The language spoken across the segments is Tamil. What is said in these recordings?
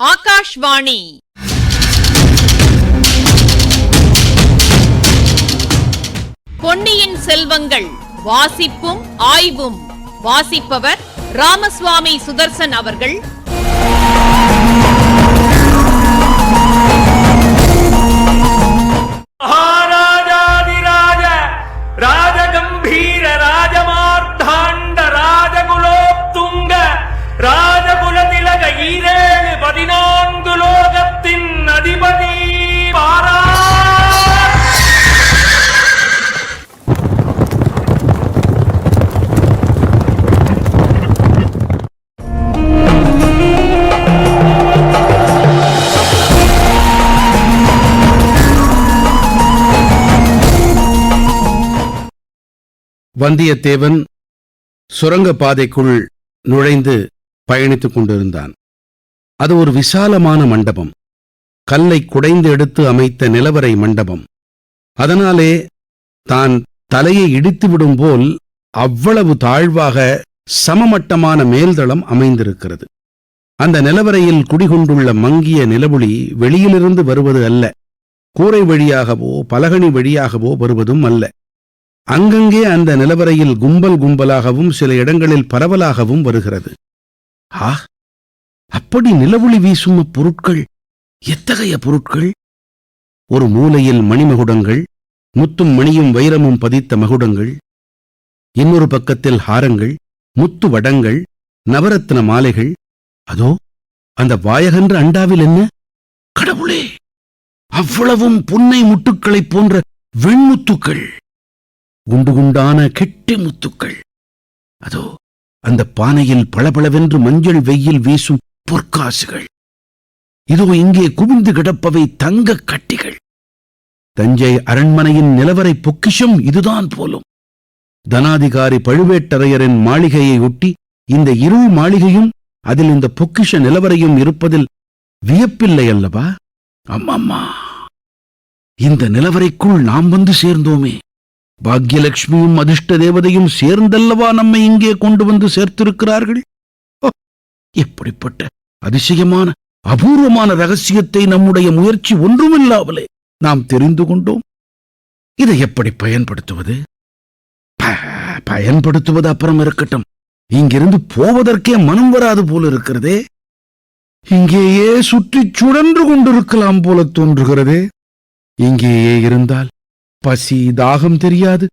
ஆகாஷ்வாணி. பொன்னியின் செல்வங்கள் வாசிப்பும் ஆய்வும். வாசிப்பவர் ராமசுவாமி சுதர்சன் அவர்கள். மகாராஜாதிராஜ வந்தியத்தேவன் சுரங்க பாதைக்குள் நுழைந்து பயணித்துக் கொண்டிருந்தான். அது ஒரு விசாலமான மண்டபம். கல்லை குடைந்து எடுத்து அமைத்த நிலவரை மண்டபம். அதனாலே தான் தலையை இடித்துவிடும் போல் அவ்வளவு தாழ்வாக சமமட்டமான மேல்தளம் அமைந்திருக்கிறது. அந்த நிலவரையில் குடிகொண்டுள்ள மங்கிய நிலவொளி வெளியிலிருந்து வருவது அல்ல. கூரை வழியாகவோ பலகணி வழியாகவோ வருவதும் அல்ல. அங்கங்கே அந்த நிலவரையில் கும்பல் கும்பலாகவும் சில இடங்களில் பரவலாகவும் வருகிறது. ஆ அப்படி நிலவொளி வீசும் பொருட்கள் எத்தகைய பொருட்கள்? ஒரு மூலையில் மணிமகுடங்கள் முத்தும் மணியும் வைரமும் பதித்த மகுடங்கள் இன்னொரு பக்கத்தில் ஹாரங்கள் முத்து வடங்கள் நவரத்ன மாலைகள். அதோ அந்த வாயகன்ற அண்டாவில் என்ன? கடவுளே அவ்வளவும் புன்னை முட்டுக்களைப் போன்ற வெண்முத்துக்கள்! குண்டு குண்டான கெட்டி முத்துக்கள். அதோ அந்த பானையில் பளபளவென்று மஞ்சள் வெயில் வீசும் பொற்காசுகள். இதோ இங்கே குவிந்து கிடப்பவை தங்கக் கட்டிகள். தஞ்சை அரண்மனையின் நிலவரை பொக்கிஷம் இதுதான் போலும். தனாதிகாரி பழுவேட்டரையரின் மாளிகையை ஒட்டி இந்த இருள் மாளிகையும் அதில் இந்த பொக்கிஷ நிலவரையும் இருப்பதில் வியப்பில்லை அல்லவா? அம்மம்மா இந்த நிலவரைக்குள் நாம் வந்து சேர்ந்தோமே. பாக்யலட்சுமியும் அதிர்ஷ்ட தேவதையும் சேர்ந்தல்லவா நம்மை இங்கே கொண்டு வந்து சேர்த்திருக்கிறார்கள்? எப்படிப்பட்ட அதிசயமான அபூர்வமான ரகசியத்தை நம்முடைய முயற்சி ஒன்றுமில்லாமலே நாம் தெரிந்து கொண்டோம். இதை எப்படி பயன்படுத்துவது? பயன்படுத்துவது அப்புறம் இருக்கட்டும். இங்கிருந்து போவதற்கே மனம் வராது போல இருக்கிறதே. இங்கேயே சுற்றிச் சுழன்று கொண்டிருக்கலாம் போல தோன்றுகிறதே. இங்கேயே இருந்தால் பசி தாகம் தெரியாது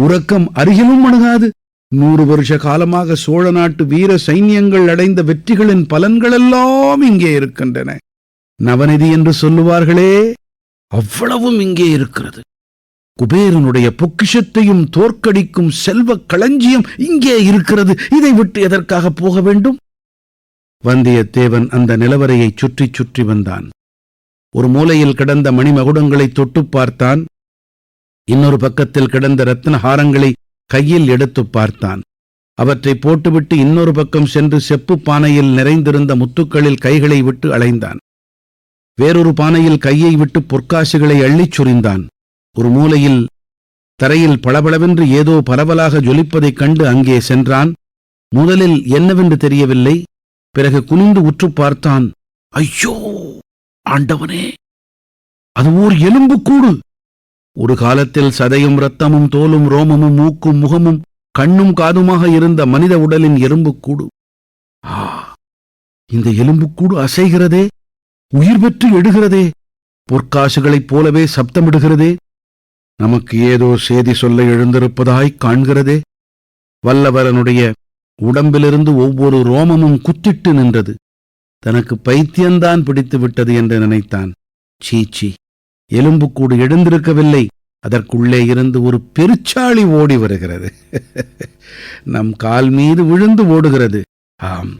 உறக்கம் அருகிலும் அணுகாது. நூறு வருஷ காலமாக சோழ நாட்டு வீர சைன்யங்கள் அடைந்த வெற்றிகளின் பலன்களெல்லாம் இங்கே இருக்கின்றன. நவநிதி என்று சொல்லுவார்களே அவ்வளவும் இங்கே இருக்கிறது. குபேரனுடைய பொக்கிஷத்தையும் தோற்கடிக்கும் செல்வக் களஞ்சியம் இங்கே இருக்கிறது. இதை விட்டு எதற்காக போக வேண்டும்? வந்தியத்தேவன் அந்த நிலவரையை சுற்றி சுற்றி வந்தான். ஒரு மூலையில் கிடந்த மணிமகுடங்களை தொட்டுப் பார்த்தான். இன்னொரு பக்கத்தில் கிடந்த ரத்ன ஹாரங்களை கையில் எடுத்துப் பார்த்தான். அவற்றை போட்டுவிட்டு இன்னொரு பக்கம் சென்று செப்புப் பானையில் நிறைந்திருந்த முத்துக்களில் கைகளை விட்டு அலைந்தான். வேறொரு பானையில் கையை விட்டு பொற்காசுகளை அள்ளிச் சுரிந்தான். ஒரு மூலையில் தரையில் பளபளவென்று ஏதோ பரவலாக ஜொலிப்பதைக் கண்டு அங்கே சென்றான். முதலில் என்னவென்று தெரியவில்லை. பிறகு குனிந்து உற்றுப் பார்த்தான். ஐயோ ஆண்டவனே! அது ஓர் எலும்புக்கூடு! ஒரு காலத்தில் சதையும் இரத்தமும் தோலும் ரோமமும் மூக்கும் முகமும் கண்ணும் காதுமாக இருந்த மனித உடலின் எலும்புக்கூடு. ஆ இந்த எலும்புக்கூடு அசைகிறதே உயிர் பெற்று எடுகிறதே பொற்காசுகளைப் போலவே சப்தமிடுகிறதே நமக்கு ஏதோ செய்தி சொல்ல எழுந்திருப்பதாய் காண்கிறதே. வல்லவரனுடைய உடம்பிலிருந்து ஒவ்வொரு ரோமமும் குத்திட்டு நின்றது. தனக்கு பைத்தியந்தான் பிடித்து விட்டது என்று நினைத்தான். சீச்சி எலும்புக்கூடு எழுந்திருக்கவில்லை. அதற்குள்ளே இருந்து ஒரு பெருச்சாளி ஓடி வருகிறது. நம் கால் மீது விழுந்து ஓடுகிறது. ஆம்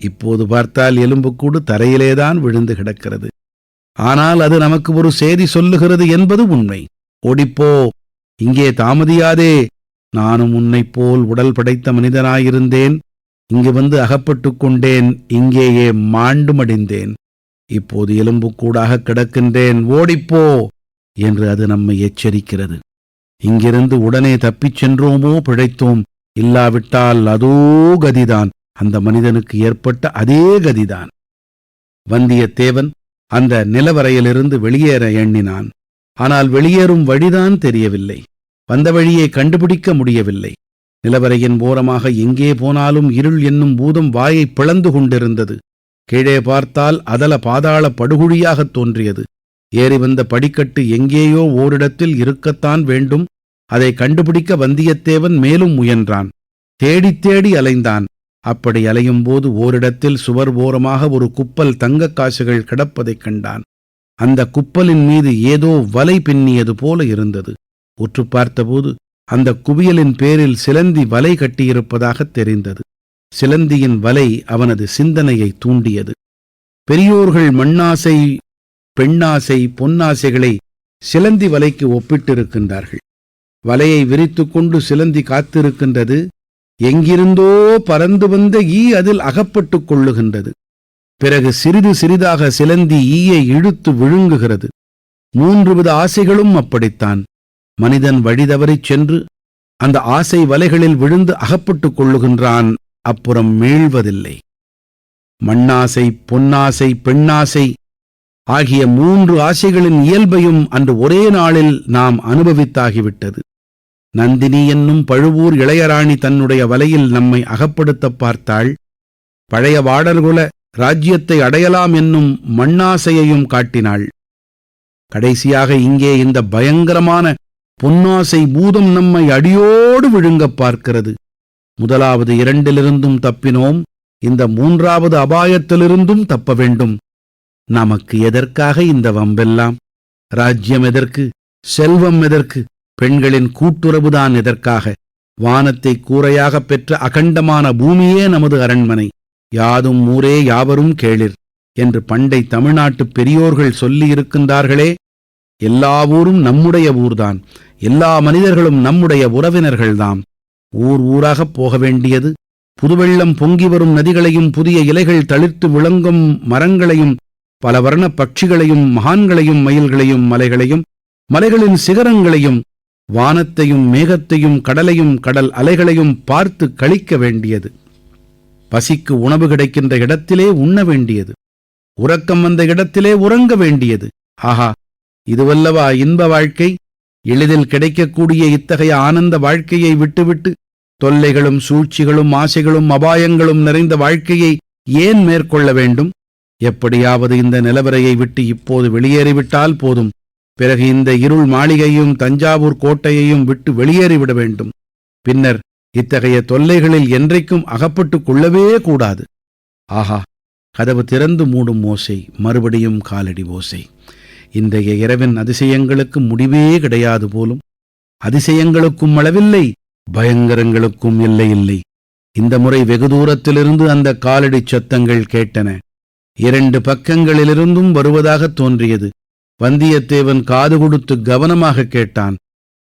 இப்போது பார்த்தால் எலும்புக்கூடு தரையிலேதான் விழுந்து கிடக்கிறது. ஆனால் அது நமக்கு ஒரு செய்தி சொல்லுகிறது என்பது உண்மை. ஓடிப்போ இங்கே தாமதியாதே. நானும் உன்னைப் போல் உடல் படைத்த மனிதனாயிருந்தேன். இங்கு வந்து அகப்பட்டுக் கொண்டேன். இங்கேயே மாண்டு மடிந்தேன். இப்போது எலும்புக்கூடாக கிடக்கின்றேன் ஓடிப்போ! என்று அது நம்மை எச்சரிக்கிறது. இங்கிருந்து உடனே தப்பிச் சென்றோமோ பிழைத்தோம். இல்லாவிட்டால் அதோ கதிதான். அந்த மனிதனுக்கு ஏற்பட்ட அதே கதிதான். வந்தியத்தேவன் அந்த நிலவரையிலிருந்து வெளியேற எண்ணினான். ஆனால் வெளியேறும் வழிதான் தெரியவில்லை. வந்த வழியை கண்டுபிடிக்க முடியவில்லை. நிலவரையின் ஓரமாக எங்கே போனாலும் இருள் என்னும் பூதம் வாயை பிளந்து கொண்டிருந்தது. கீழே பார்த்தால் அதல பாதாள படுகுழியாகத் தோன்றியது. ஏறி வந்த படிக்கட்டு எங்கேயோ ஓரிடத்தில் இருக்கத்தான் வேண்டும். அதை கண்டுபிடிக்க வந்தியத்தேவன் மேலும் முயன்றான். தேடித் தேடி அலைந்தான். அப்படி அலையும் போது ஓரிடத்தில் சுவர் ஓரமாக ஒரு குப்பல் தங்கக் காசுகள் கிடப்பதைக் கண்டான். அந்த குப்பலின் மீது ஏதோ வலை பின்னியது போல இருந்தது. உற்று பார்த்தபோது அந்த குவியலின் பேரில் சிலந்தி வலை கட்டியிருப்பதாகத் தெரிந்தது. சிலந்தியின் வலை அவனது சிந்தனையை தூண்டியது. பெரியோர்கள் மண்ணாசை பெண்ணாசை பொன்னாசைகளை சிலந்தி வலைக்கு ஒப்பிட்டிருக்கின்றார்கள். வலையை விரித்துக் கொண்டு சிலந்தி காத்திருக்கின்றது. எங்கிருந்தோ பறந்து வந்த ஈ அதில் அகப்பட்டுக் கொள்ளுகின்றது. பிறகு சிறிது சிறிதாக சிலந்தி ஈயை இழுத்து விழுங்குகிறது. மூன்று வித ஆசைகளும் அப்படித்தான். மனிதன் வழிதவறிச் சென்று அந்த ஆசை வலைகளில் விழுந்து அகப்பட்டுக் கொள்ளுகின்றான். அப்புறம் மீள்வதில்லை. மண்ணாசை பொன்னாசை பெண்ணாசை ஆகிய மூன்று ஆசைகளின் இயல்பையும் அன்று ஒரே நாளில் நாம் அனுபவித்தாகிவிட்டது. நந்தினி என்னும் பழுவூர் இளையராணி தன்னுடைய வலையில் நம்மை அகப்படுத்தப் பார்த்தாள். பழைய வாடர்குல ராஜ்யத்தை அடையலாம் என்னும் மண்ணாசையையும் காட்டினாள். கடைசியாக இங்கே இந்த பயங்கரமான பொன்னாசை பூதம் நம்மை அடியோடு விழுங்கப் பார்க்கிறது. முதலாவது இரண்டிலிருந்தும் தப்பினோம். இந்த மூன்றாவது அபாயத்திலிருந்தும் தப்ப வேண்டும். நமக்கு எதற்காக இந்த வம்பெல்லாம்? ராஜ்யம் எதற்கு? செல்வம் எதற்கு? பெண்களின் கூட்டுறவுதான் எதற்காக? வானத்தை கூரையாகப் பெற்ற அகண்டமான பூமியே நமது அரண்மனை. யாதும் ஊரே யாவரும் கேளிர். என்று பண்டை தமிழ்நாட்டுப் பெரியோர்கள் சொல்லியிருக்கின்றார்களே எல்லா ஊரும் நம்முடைய ஊர்தான். எல்லா மனிதர்களும் நம்முடைய உறவினர்கள்தாம். ஊர் ஊராகப் போக வேண்டியது. புதுவெள்ளம் பொங்கி வரும் நதிகளையும் புதிய இலைகள் தளிர்த்து விளங்கும் மரங்களையும் பல வர்ண பட்சிகளையும் மகான்களையும் மயில்களையும் மலைகளையும் மலைகளின் சிகரங்களையும் வானத்தையும் மேகத்தையும் கடலையும் கடல் அலைகளையும் பார்த்து கழிக்க வேண்டியது. பசிக்கு உணவு கிடைக்கின்ற இடத்திலே உண்ண வேண்டியது. உறக்கம் வந்த இடத்திலே உறங்க வேண்டியது. ஆஹா இதுவல்லவா இன்ப வாழ்க்கை. எளிதில் கிடைக்கக்கூடிய இத்தகைய ஆனந்த வாழ்க்கையை விட்டுவிட்டு தொல்லைகளும் சூழ்ச்சிகளும் ஆசைகளும் அபாயங்களும் நிறைந்த வாழ்க்கையை ஏன் மேற்கொள்ள வேண்டும்? எப்படியாவது இந்த நிலவரையை விட்டு இப்போது வெளியேறிவிட்டால் போதும். பிறகு இந்த இருள் மாளிகையும் தஞ்சாவூர் கோட்டையையும் விட்டு வெளியேறிவிட வேண்டும். பின்னர் இத்தகைய தொல்லைகளில் என்றைக்கும் அகப்பட்டுக் கொள்ளவே கூடாது. ஆஹா கதவு திறந்து மூடும் ஓசை மறுபடியும் காலடி ஓசை. இன்றைய இரவின் அதிசயங்களுக்கு முடிவே கிடையாது போலும். அதிசயங்களுக்கும் அளவில்லை பயங்கரங்களுக்கும் இல்லை இல்லை. இந்த முறை வெகு தூரத்திலிருந்து அந்த காலடிச் சத்தங்கள் கேட்டன. இரண்டு பக்கங்களிலிருந்தும் வருவதாகத் தோன்றியது. வந்தியத்தேவன் காது கொடுத்து கவனமாக கேட்டான்.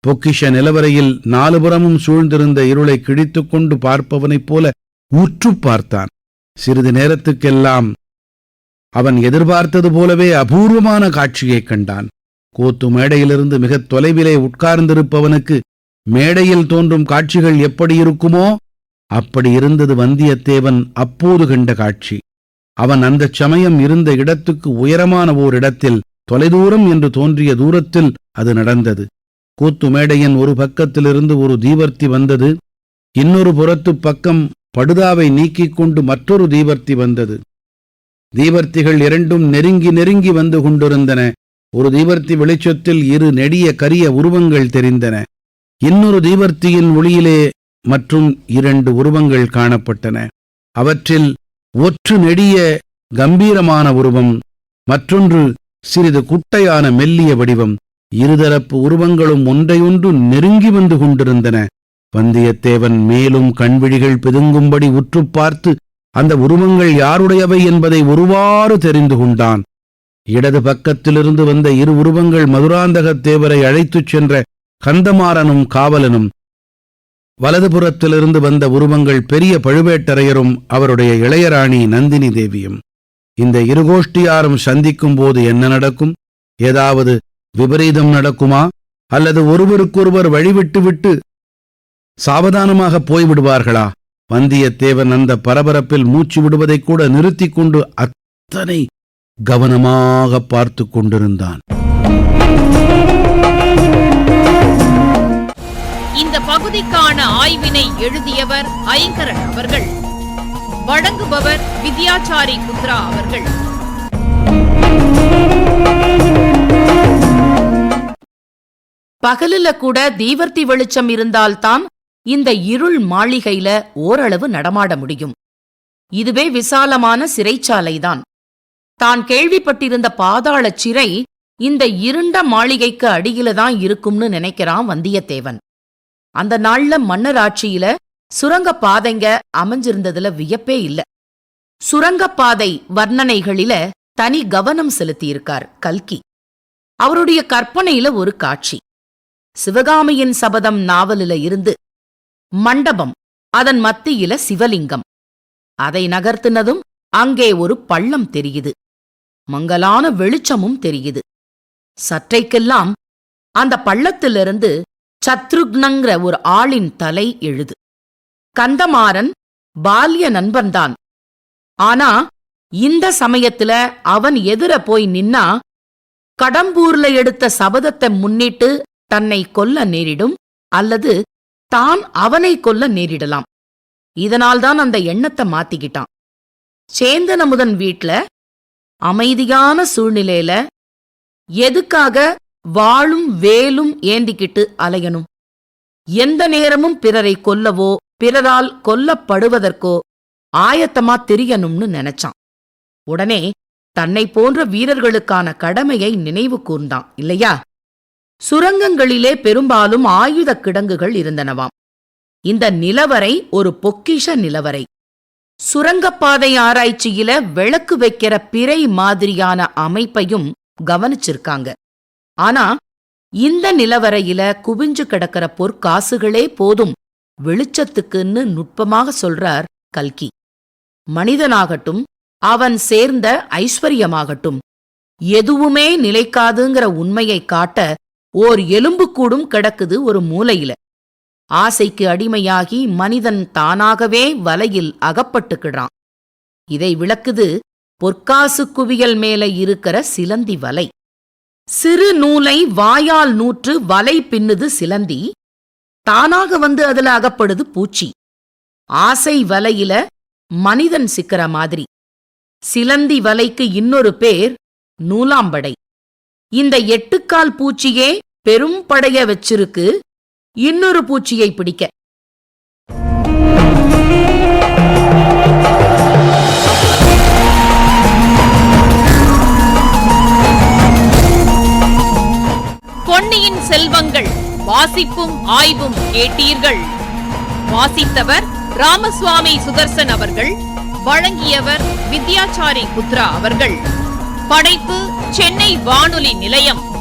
பொக்கிஷ நிலவரையில் நாலுபுறமும் சூழ்ந்திருந்த இருளை கிழித்துக் கொண்டு பார்ப்பவனைப் போல உற்றுப் பார்த்தான். சிறிது நேரத்துக்கெல்லாம் அவன் எதிர்பார்த்தது போலவே அபூர்வமான காட்சியைக் கண்டான். கூத்து மேடையிலிருந்து மிகத் தொலைவிலே உட்கார்ந்திருப்பவனுக்கு மேடையில் தோன்றும் காட்சிகள் எப்படி இருக்குமோ அப்படி இருந்தது வந்தியத்தேவன் அப்போது கண்ட காட்சி. அவன் அந்தச் சமயம் இருந்த இடத்துக்கு உயரமான ஓரிடத்தில் தொலைதூரம் என்று தோன்றிய தூரத்தில் அது நடந்தது. கூத்து மேடையின் ஒரு பக்கத்திலிருந்து ஒரு தீவர்த்தி வந்தது. இன்னொரு புறத்துப் பக்கம் படுதாவை நீக்கிக் கொண்டு மற்றொரு தீவர்த்தி வந்தது. தீவர்த்திகள் இரண்டும் நெருங்கி நெருங்கி வந்து கொண்டிருந்தன. ஒரு தீவர்த்தி வெளிச்சத்தில் இரு நெடிய கரிய உருவங்கள் தெரிந்தன. இன்னொரு தீவர்த்தியின் ஒளியிலே மற்றும் இரண்டு உருவங்கள் காணப்பட்டன. அவற்றில் ஒற்று நெடிய கம்பீரமான உருவம் மற்றொன்று சிறிது குட்டையான மெல்லிய வடிவம். இருதரப்பு உருவங்களும் ஒன்றையொன்று நெருங்கி வந்து கொண்டிருந்தன. வந்தியத்தேவன் மேலும் கண்விழிகள் பிதுங்கும்படி உற்றுப் பார்த்து அந்த உருவங்கள் யாருடையவை என்பதை ஒருவாறு தெரிந்து கொண்டான். இடது பக்கத்திலிருந்து வந்த இரு உருவங்கள் மதுராந்தகத் தேவரை அழைத்துச் சென்ற கந்தமாறனும் காவலனும். வலதுபுறத்திலிருந்து வந்த உருவங்கள் பெரிய பழுவேட்டரையரும் அவருடைய இளையராணி நந்தினி தேவியும். இந்த இருகோஷ்டியாரும் சந்திக்கும் போது என்ன நடக்கும்? ஏதாவது விபரீதம் நடக்குமா? அல்லது ஒருவருக்கொருவர் வழிவிட்டுவிட்டு சாவதானமாக போய்விடுவார்களா? வந்தியத்தேவன் அந்த பரபரப்பில் மூச்சு விடுவதைக் கூட நிறுத்திக் கொண்டு அத்தனை கவனமாக பார்த்து கொண்டிருந்தான். இந்த பகுதிக்கான ஆய்வினை எழுதியவர் ஐங்கரன் அவர்கள். வழங்குபவர் வித்யாச்சாரி புத்ரா அவர்கள். பகலில கூட தீவர்த்தி வெளிச்சம் இருந்தால்தான் இந்த இருள் மாளிகையில ஓரளவு நடமாட முடியும். இதுவே விசாலமான சிறைச்சாலைதான். தான் கேள்விப்பட்டிருந்த பாதாள சிறை இந்த இருண்ட மாளிகைக்கு அடியில தான் இருக்கும்னு நினைக்கிறான் வந்தியத்தேவன். அந்த நாள்ல மன்னர் ஆட்சியில சுரங்கப் பாதைங்க அமைஞ்சிருந்ததுல வியப்பே இல்ல. சுரங்கப் பாதை வர்ணனைகளில தனி கவனம் செலுத்தியிருக்கார் கல்கி. அவருடைய கற்பனையில ஒரு காட்சி. சிவகாமியின் சபதம் நாவலில இருந்து மண்டபம். அதன் மத்தியில சிவலிங்கம். அதை நகர்த்தினதும் அங்கே ஒரு பள்ளம் தெரியுது. மங்கலான வெளிச்சமும் தெரியுது. சற்றைக்கெல்லாம் அந்த பள்ளத்திலிருந்து சத்ருக்னங்கிற ஒரு ஆளின் தலை எழுது. கந்தமாறன் பால்ய நண்பன்தான். ஆனா இந்த சமயத்துல அவன் எதிர போய் நின்னா கடம்பூர்ல எடுத்த சபதத்தை முன்னிட்டு தன்னை கொல்ல நேரிடும் அல்லது தான் அவனை கொல்ல நேரிடலாம். இதனால்தான் அந்த எண்ணத்தை மாத்திக்கிட்டான். சேந்தன் அமுதன் வீட்ல அமைதியான சூழ்நிலையில எதுக்காக வாளும் வேலும் ஏந்திக்கிட்டு அலையணும்? எந்த நேரமும் பிறரை கொல்லவோ பிறரால் கொல்லப்படுவதற்கோ ஆயத்தமா தெரியணும்னு நினைச்சான். உடனே தன்னை போன்ற வீரர்களுக்கான கடமையை நினைவு கூர்ந்தான் இல்லையா? சுரங்கங்களிலே பெரும்பாலும் ஆயுதக் கிடங்குகள் இருந்தனவாம். இந்த நிலவரை ஒரு பொக்கிஷ நிலவரை. சுரங்கப்பாதை ஆராய்ச்சியில விளக்கு வைக்கிற பிறை மாதிரியான அமைப்பையும் கவனிச்சிருக்காங்க. ஆனா இந்த நிலவரையில குவிஞ்சு கிடக்கிற பொற்காசுகளே போதும் வெளிச்சத்துக்குன்னு நுட்பமாக சொல்றார் கல்கி. மனிதனாகட்டும் அவன் சேர்ந்த ஐஸ்வர்யமாகட்டும் எதுவுமே நிலைக்காதுங்கிற உண்மையை காட்ட ஓர் எலும்புக்கூடும் கிடக்குது ஒரு மூலையில. ஆசைக்கு அடிமையாகி மனிதன் தானாகவே வலையில் அகப்பட்டுக்கிடுறான் இதை விளக்குது பொற்காசு குவியல் மேல இருக்கிற சிலந்தி வலை. சிறு நூலை வாயால் நூற்று வலை பின்னுது சிலந்தி. தானாக வந்து அதுல அகப்படுது பூச்சி. ஆசை வலையில மனிதன் சிக்கிற மாதிரி. சிலந்தி வலைக்கு இன்னொரு பேர் நூலாம்படை. இந்த எட்டுக்கால் பூச்சியே பெரும் படைய வச்சிருக்கு. இன்னொரு பூச்சியை பிடிக்க. பொன்னியின் செல்வங்கள் வாசிப்பும் ஆய்வும் கேட்டீர்கள். வாசித்தவர் ராமசுவாமி சுதர்சன் அவர்கள் வழங்கியவர் வித்யாச்சாரி புத்ரா அவர்கள். படைப்பு சென்னை வானொலி நிலையம்.